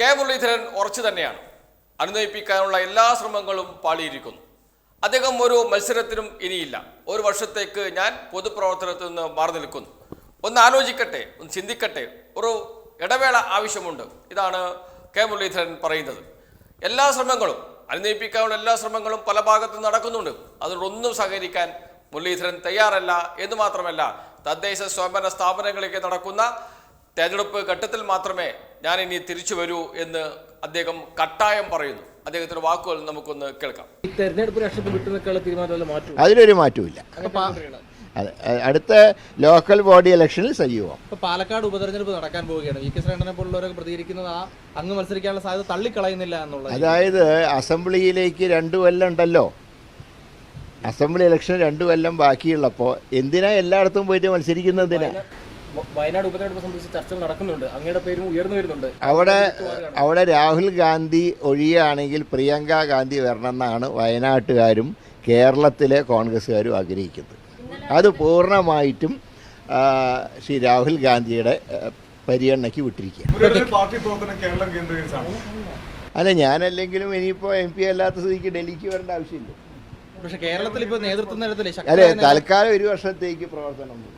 K Muraleedharan ഉറച്ചു തന്നെയാണ്. അനുനയിപ്പിക്കാനുള്ള എല്ലാ ശ്രമങ്ങളും പാളിയിരിക്കുന്നു. അദ്ദേഹം ഒരു മത്സരത്തിനും ഇനിയില്ല. ഒരു വർഷത്തേക്ക് ഞാൻ പൊതുപ്രവർത്തനത്തിൽ നിന്ന് മാറി നിൽക്കുന്നു. ഒന്ന് ആലോചിക്കട്ടെ ഒന്ന് ചിന്തിക്കട്ടെ. ഒരു ഇടവേള ആവശ്യമുണ്ട്. ഇതാണ് കെ മുരളീധരൻ പറയുന്നത്. എല്ലാ ശ്രമങ്ങളും അനുനയിപ്പിക്കാനുള്ള എല്ലാ ശ്രമങ്ങളും പല ഭാഗത്തും നടക്കുന്നുണ്ട്. അതിനൊന്നും സഹകരിക്കാൻ മുരളീധരൻ തയ്യാറല്ല എന്ന് മാത്രമല്ല തദ്ദേശ സ്വയംഭരണ സ്ഥാപനങ്ങളിലേക്ക് നടക്കുന്ന തെരഞ്ഞെടുപ്പ് ഘട്ടത്തിൽ മാത്രമേ ഞാൻ ഇനി തിരിച്ചു വരൂ എന്ന് അദ്ദേഹം കട്ടായം പറയുന്നു. അദ്ദേഹത്തിന്റെ വാക്കുകൾ നമുക്കൊന്ന് കേൾക്കാം. ഈ തെരഞ്ഞെടുപ്പ് രാഷ്ട്രീയത്തിൽ വിട്ടു നിൽക്കാനുള്ള തീരുമാനമെല്ലാം മാറ്റും. അതിലൊരു മാറ്റമില്ല അതെ അടുത്ത ലോക്കൽ ബോഡി ഇലക്ഷനിൽ സജീവം. ഇപ്പൊ പാലക്കാട് ഉപതെരഞ്ഞെടുപ്പ് നടക്കാൻ പോവുകയാണ്. വി കെ ശ്രീകണ്ഠനെ പോലുള്ളവരൊക്കെ പ്രതികരിക്കുന്നത് ആ അങ്ങ് മത്സരിക്കാനുള്ള സാധ്യത തള്ളിക്കളയുന്നില്ല എന്നുള്ളത്. അതായത് അസംബ്ലിയിലേക്ക് രണ്ടു കൊല്ലം ഉണ്ടല്ലോ. അസംബ്ലി ഇലക്ഷൻ രണ്ടു കൊല്ലം ബാക്കിയുള്ളപ്പോൾ എന്തിനാ എല്ലായിടത്തും പോയിട്ട് മത്സരിക്കുന്നതിനാ വയനാട് ഉപതെരഞ്ഞെടുപ്പ് സംബന്ധിച്ച് ചർച്ചകൾ നടക്കുന്നുണ്ട്. അങ്ങയുടെ പേരും ഉയർന്നു വരുന്നുണ്ട്. അവിടെ അവിടെ രാഹുൽ ഗാന്ധി ഒഴിയുകയാണെങ്കിൽ പ്രിയങ്ക ഗാന്ധി വരണമെന്നാണ് വയനാട്ടുകാരും കേരളത്തിലെ കോൺഗ്രസ്സുകാരും ആഗ്രഹിക്കുന്നത്. അത് പൂർണമായിട്ടും ശ്രീ രാഹുൽ ഗാന്ധിയുടെ പരിഗണനയ്ക്ക് വിട്ടിരിക്കുക അല്ല ഞാനല്ലെങ്കിലും ഇനിയിപ്പോൾ എം പി അല്ലാത്ത സ്ഥിതിക്ക് ഡൽഹിക്ക് വരേണ്ട ആവശ്യമില്ല. പക്ഷേ കേരളത്തിൽ ഇപ്പോൾ നേതൃത്വം തലത്തിൽ അല്ലെ തൽക്കാലം ഒരു വർഷത്തേക്ക് പ്രവർത്തനം ഉണ്ട്.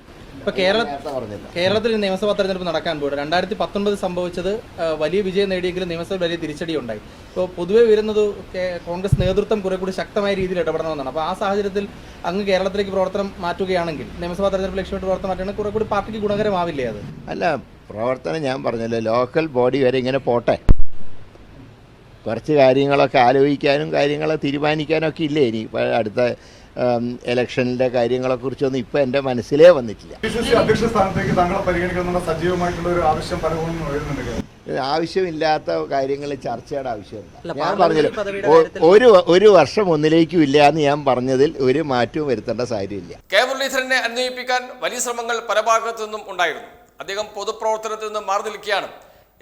ഇപ്പൊ കേരള കേരളത്തിൽ നിയമസഭാ തെരഞ്ഞെടുപ്പ് നടക്കാൻ പോയിട്ട് രണ്ടായിരത്തി പത്തൊൻപത് സംഭവിച്ചത് വലിയ വിജയം നേടിയെങ്കിലും നിയമസഭ വലിയ തിരിച്ചടി ഉണ്ടായി ഇപ്പോൾ പൊതുവെ വരുന്നത് കോൺഗ്രസ് നേതൃത്വം കുറെ കൂടി ശക്തമായ രീതിയിൽ ഇടപെടണമെന്നാണ്. അപ്പോൾ ആ സാഹചര്യത്തിൽ അങ്ങ് കേരളത്തിലേക്ക് പ്രവർത്തനം മാറ്റുകയാണെങ്കിൽ നിയമസഭാ തെരഞ്ഞെടുപ്പ് ലക്ഷ്യമിട്ട് പ്രവർത്തനം മാറ്റുകയാണെങ്കിൽ കുറെ കൂടി പാർട്ടിക്ക് ഗുണകരമാവില്ലേ അത്? അല്ല പ്രവർത്തനം ഞാൻ പറഞ്ഞല്ലോ ലോക്കൽ ബോഡി വരെ ഇങ്ങനെ പോട്ടെ. കുറച്ച് കാര്യങ്ങളൊക്കെ ആലോചിക്കാനും കാര്യങ്ങളെ തീരുമാനിക്കാനൊക്കെ ഇല്ലേ ഇനി? അടുത്ത ഇലക്ഷനിലെ കാര്യങ്ങളെക്കുറിച്ചൊന്നും ഇപ്പോൾ എന്റെ മനസ്സിലേ വന്നിട്ടില്ല. അധ്യക്ഷ സ്ഥാനത്തേക്ക് താങ്കളെ പരിഗണിക്കണമെന്ന സജീവമായിട്ടുള്ള ഒരു ആവശ്യം പലപ്പോഴും ആവശ്യമില്ലാത്ത കാര്യങ്ങൾ ചർച്ചയുടെ ആവശ്യമില്ല ഞാൻ പറഞ്ഞല്ലോ ഒരു ഒരു വർഷം ഒന്നിലേക്കും ഇല്ല എന്ന് ഞാൻ പറഞ്ഞതിൽ ഒരു മാറ്റവും വരുത്തേണ്ട സാഹചര്യമില്ല. കെ മുരളീധരനെ അന്വയിപ്പിക്കാൻ വലിയ ശ്രമങ്ങൾ പല ഭാഗത്തു നിന്നും ഉണ്ടായിരുന്നു. അദ്ദേഹം പൊതുപ്രവർത്തനത്തിൽ നിന്ന് മാറി നിൽക്കുകയാണ്.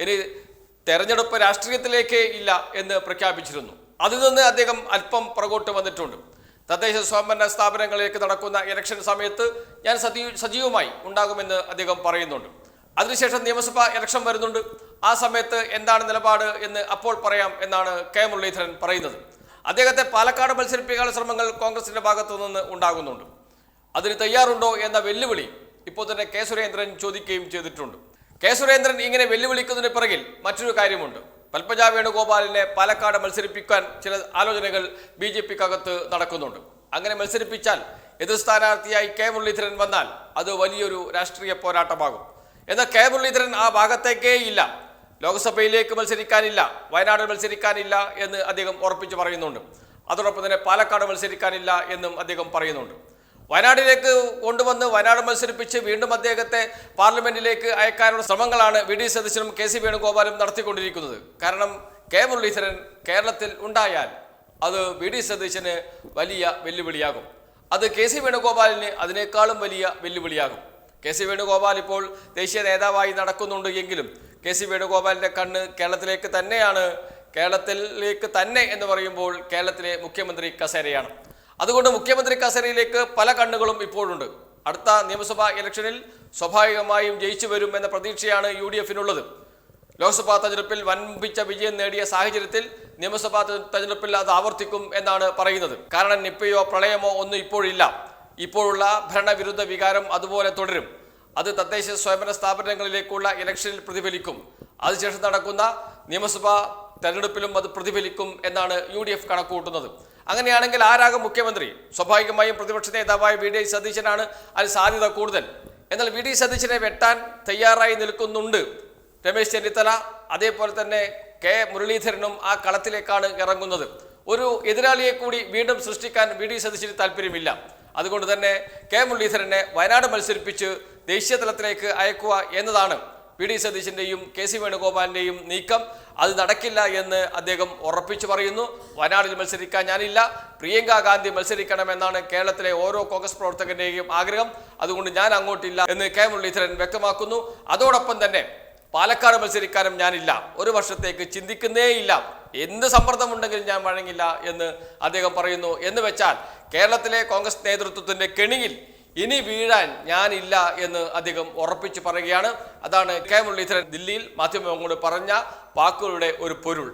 ഇനി തെരഞ്ഞെടുപ്പ് രാഷ്ട്രീയത്തിലേക്ക് ഇല്ല എന്ന് പ്രഖ്യാപിച്ചിരുന്നു. അതിൽ നിന്ന് അദ്ദേഹം അല്പം പുറകോട്ട് വന്നിട്ടുണ്ട്. തദ്ദേശ സ്വയംഭരണ സ്ഥാപനങ്ങളിലേക്ക് നടക്കുന്ന ഇലക്ഷൻ സമയത്ത് ഞാൻ സജീവ സജീവമായി ഉണ്ടാകുമെന്ന് അദ്ദേഹം പറയുന്നുണ്ട്. അതിനുശേഷം നിയമസഭാ ഇലക്ഷൻ വരുന്നുണ്ട്. ആ സമയത്ത് എന്താണ് നിലപാട് എന്ന് അപ്പോൾ പറയാം എന്നാണ് കെ മുരളീധരൻ പറയുന്നത്. അദ്ദേഹത്തെ പാലക്കാട് മത്സരിപ്പിക്കാനുള്ള ശ്രമങ്ങൾ കോൺഗ്രസിന്റെ ഭാഗത്തു നിന്ന് ഉണ്ടാകുന്നുണ്ട്. അതിന് തയ്യാറുണ്ടോ എന്ന വെല്ലുവിളി ഇപ്പോൾ തന്നെ കെ സുരേന്ദ്രൻ ചോദിക്കുകയും ചെയ്തിട്ടുണ്ട്. കെ സുരേന്ദ്രൻ ഇങ്ങനെ വെല്ലുവിളിക്കുന്നതിന് പിറകിൽ മറ്റൊരു കാര്യമുണ്ട്. പൽപ്പജ വേണുഗോപാലിനെ പാലക്കാട് മത്സരിപ്പിക്കാൻ ചില ആലോചനകൾ ബി ജെ പിക്കകത്ത് നടക്കുന്നുണ്ട്. അങ്ങനെ മത്സരിപ്പിച്ചാൽ എതിർ സ്ഥാനാർത്ഥിയായി കെ മുരളീധരൻ വന്നാൽ അത് വലിയൊരു രാഷ്ട്രീയ പോരാട്ടമാകും. എന്നാൽ കെ മുരളീധരൻ ആ ഭാഗത്തേക്കേ ഇല്ല. ലോക്സഭയിലേക്ക് മത്സരിക്കാനില്ല വയനാട് മത്സരിക്കാനില്ല എന്ന് അദ്ദേഹം ഉറപ്പിച്ചു പറയുന്നുണ്ട്. അതോടൊപ്പം തന്നെ പാലക്കാട് മത്സരിക്കാനില്ല എന്നും അദ്ദേഹം പറയുന്നുണ്ട്. വയനാട്ടിലേക്ക് കൊണ്ടുവന്ന് വയനാട് മത്സരിപ്പിച്ച് വീണ്ടും അദ്ദേഹത്തെ പാർലമെന്റിലേക്ക് അയക്കാനുള്ള ശ്രമങ്ങളാണ് വി ഡി സതീശനും കെ സി വേണുഗോപാലും നടത്തിക്കൊണ്ടിരിക്കുന്നത്. കാരണം കെ മുരളീധരൻ കേരളത്തിൽ ഉണ്ടായാൽ അത് വി ഡി സതീശന് വലിയ വെല്ലുവിളിയാകും. അത് കെ സി വേണുഗോപാലിന് അതിനേക്കാളും വലിയ വെല്ലുവിളിയാകും. കെ സി വേണുഗോപാൽ ഇപ്പോൾ ദേശീയ നേതാവായി നടക്കുന്നുണ്ട് എങ്കിലും കെ സി വേണുഗോപാലിന്റെ കണ്ണ് കേരളത്തിലേക്ക് തന്നെയാണ്. കേരളത്തിലേക്ക് തന്നെ എന്ന് പറയുമ്പോൾ കേരളത്തിലെ മുഖ്യമന്ത്രി കസേരയാണ്. അതുകൊണ്ട് മുഖ്യമന്ത്രി കസേരയിലേക്ക് പല കണ്ണുകളും ഇപ്പോഴുണ്ട്. അടുത്ത നിയമസഭാ ഇലക്ഷനിൽ സ്വാഭാവികമായും ജയിച്ചു വരും എന്ന പ്രതീക്ഷയാണ് യു ഡി എഫിനുള്ളത് ലോക്സഭാ തെരഞ്ഞെടുപ്പിൽ വൻപിച്ച വിജയം നേടിയ സാഹചര്യത്തിൽ നിയമസഭാ തെരഞ്ഞെടുപ്പിൽ അത് ആവർത്തിക്കും എന്നാണ് പറയുന്നത്. കാരണം നിപ്പയോ പ്രളയമോ ഒന്നും ഇപ്പോഴില്ല. ഇപ്പോഴുള്ള ഭരണവിരുദ്ധ വികാരം അതുപോലെ തുടരും. അത് തദ്ദേശ സ്വയംഭരണ സ്ഥാപനങ്ങളിലേക്കുള്ള ഇലക്ഷനിൽ പ്രതിഫലിക്കും. അതിനുശേഷം നടക്കുന്ന നിയമസഭാ തെരഞ്ഞെടുപ്പിലും അത് പ്രതിഫലിക്കും എന്നാണ് യു ഡി എഫ് കണക്കുകൂട്ടുന്നത്. അങ്ങനെയാണെങ്കിൽ ആരാകും മുഖ്യമന്ത്രി? സ്വാഭാവികമായും പ്രതിപക്ഷ നേതാവായ വി ഡി സതീശനാണ് അതിന് സാധ്യത കൂടുതൽ. എന്നാൽ വി ഡി സതീശനെ വെട്ടാൻ തയ്യാറായി നിൽക്കുന്നുണ്ട് രമേശ് ചെന്നിത്തല. അതേപോലെ തന്നെ കെ മുരളീധരനും ആ കളത്തിലേക്കാണ് ഇറങ്ങുന്നത്. ഒരു എതിരാളിയെ കൂടി വീണ്ടും സൃഷ്ടിക്കാൻ വി ഡി സതീശന് താല്പര്യമില്ല. അതുകൊണ്ട് തന്നെ കെ മുരളീധരനെ വയനാട് മത്സരിപ്പിച്ച് ദേശീയ തലത്തിലേക്ക് അയക്കുക എന്നതാണ് വി ഡി സതീശിന്റെയും കെ സി വേണുഗോപാലിന്റെയും നീക്കം അത് നടക്കില്ല എന്ന് അദ്ദേഹം ഉറപ്പിച്ചു പറയുന്നു. വയനാടിൽ മത്സരിക്കാൻ ഞാനില്ല. പ്രിയങ്ക ഗാന്ധി മത്സരിക്കണമെന്നാണ് കേരളത്തിലെ ഓരോ കോൺഗ്രസ് പ്രവർത്തകന്റെയും ആഗ്രഹം. അതുകൊണ്ട് ഞാൻ അങ്ങോട്ടില്ല എന്ന് കെ മുരളീധരൻ വ്യക്തമാക്കുന്നു. അതോടൊപ്പം തന്നെ പാലക്കാട് മത്സരിക്കാനും ഞാനില്ല. ഒരു വർഷത്തേക്ക് ചിന്തിക്കുന്നേയില്ല എന്ത് സമ്മർദ്ദമുണ്ടെങ്കിലും ഞാൻ വഴങ്ങില്ല എന്ന് അദ്ദേഹം പറയുന്നു. എന്ന് വെച്ചാൽ കേരളത്തിലെ കോൺഗ്രസ് നേതൃത്വത്തിന്റെ കെണിയിൽ ഇനി വീഴാൻ ഞാനില്ല എന്ന് അദ്ദേഹം ഉറപ്പിച്ചു പറയുകയാണ്. അതാണ് കെ മുരളീധരൻ ദില്ലിയിൽ മാധ്യമങ്ങളോട് പറഞ്ഞ വാക്കുകളുടെ ഒരു പൊരുൾ.